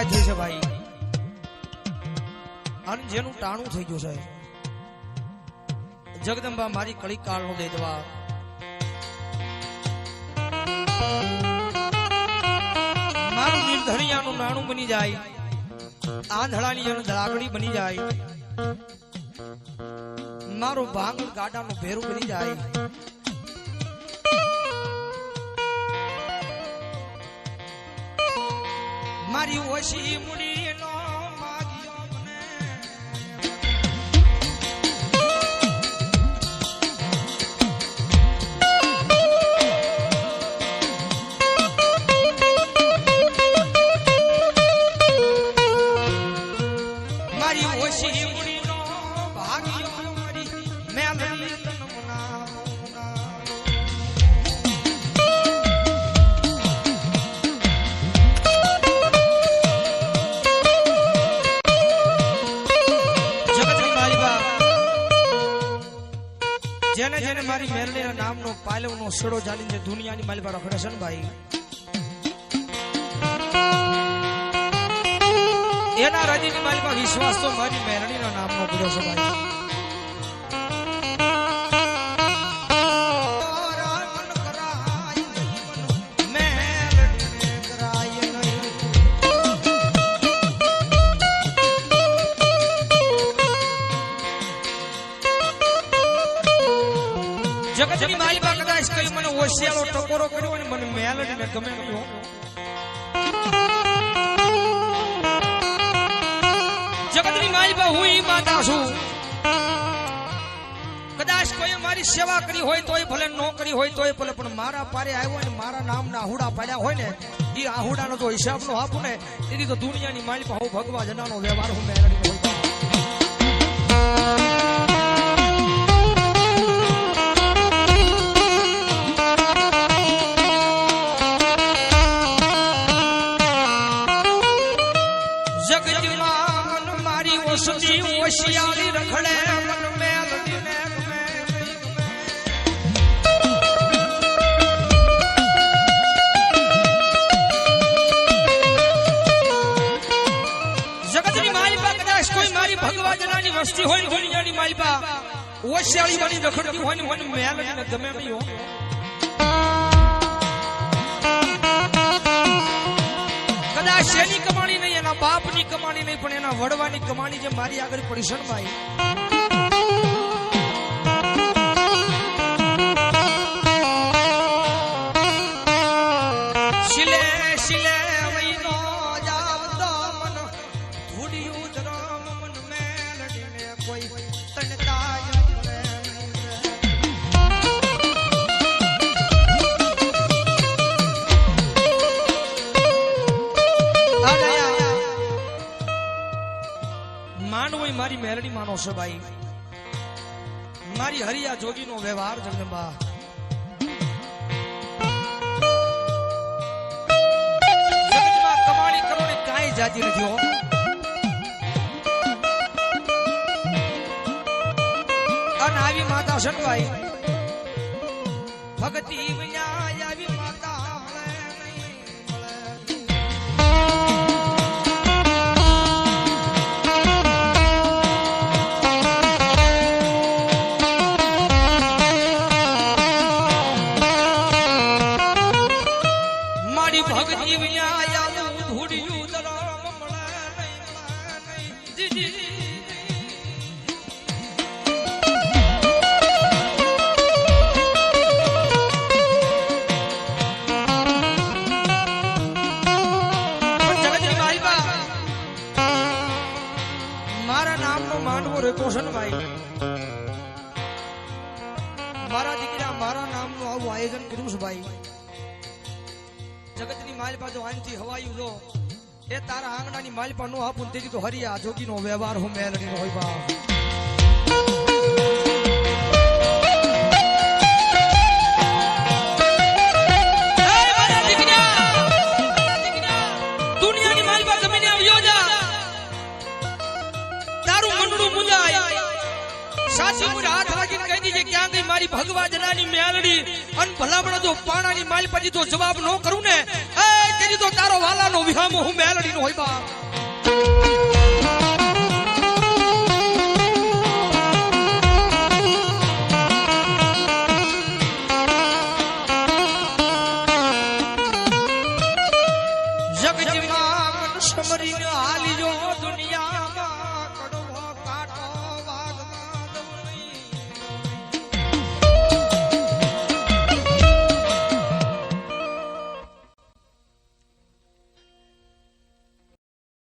વિદાય થઈ છે ભાઈ. અને જેનું ટાણું થઈ ગયું છે. જગદંબા, મારી કળી કાળનો દે દવા મારું નિર્ધણિયાનું નાણું બની જાય. આંધળાની જેનું ધડાકડી બની જાય. મારું ભાંગ ગાડાનું ભેરું બની જાય. મારી ઓછી મુડીનો માગ્યો મને. મારી ઓછી મુડીનો મારી મેરડીના નામનો પાલવનો સડો જાણીને દુનિયાની માલિકા રખડે છે ભાઈ? એના રાજીની માલિકા વિશ્વાસ તો મારી મેરડીના નામનો કર્યો છે ભાઈ. જગતની માલિકા કદાચ કઈ મને ઓશિયાળો ટકોરો કર્યો અને મને મેલડીને ગમે નહીં હો. જગતની માલિકા હું ઈ માતા છું કદાચ કોઈ મારી સેવા કરી હોય તોય ભલે નોકરી કરી હોય તોય ભલે, પણ મારા પારે આવ્યો અને મારા નામના આહુડા પાડ્યા હોય ને એ આહુડાનો જો હિસાબ નો આપું ને, એની તો દુનિયાની માલિકા હું ભગવા જનાનો વ્યવહાર હું મેળવી હોય જગતની કદાચ કોઈ મારી ભગવા વસ્તી હોય ને દુનિયાની માલિકા ઓશિયાળી વાળી રખડતી હોય ને મને મેલડીને ગમે નહીં હો. કદાચ એની કમાણી નહીં, એના બાપની કમાણી નહીં, પણ એના વડવાની કમાણી જે મારી આગળ પડી છે કોઈ તણતા જ કરે નહીં. આ દયા. માનવો ય મારી મેલડી માનો છે, ભાઈ મારી હરિયા જોગીનો વ્યવહાર જગદંબા કમાણી કરો ને કાંઈ જાતી નથી, હો આવી માતા ભાઈ ભક્તિ વિના આવી માતા મારી ભક્તિ વિના નામનો માંડવો રેતો છે ને ભાઈ મારા દીકરા, મારા નામનું આવું આયોજન કર્યું છે ભાઈ. જગતની માલપા જો આનથી હવાયું જો. એ તારા આંગણાની માલપા નો આપું તેથી તો હરિયા, જોગીનો વ્યવહાર હું, મેલડીનો હોય બા સાચી હાથ રાખીને કહી દીજે ક્યાં ગઈ મારી ભગવા જનાની મેલડી અન ભલામણ જો પાણાની માલ પછી તો જવાબ ન કરું ને. એ તો તારો વાલાનો વિહામો હું મેલડીનો હોય બાપ.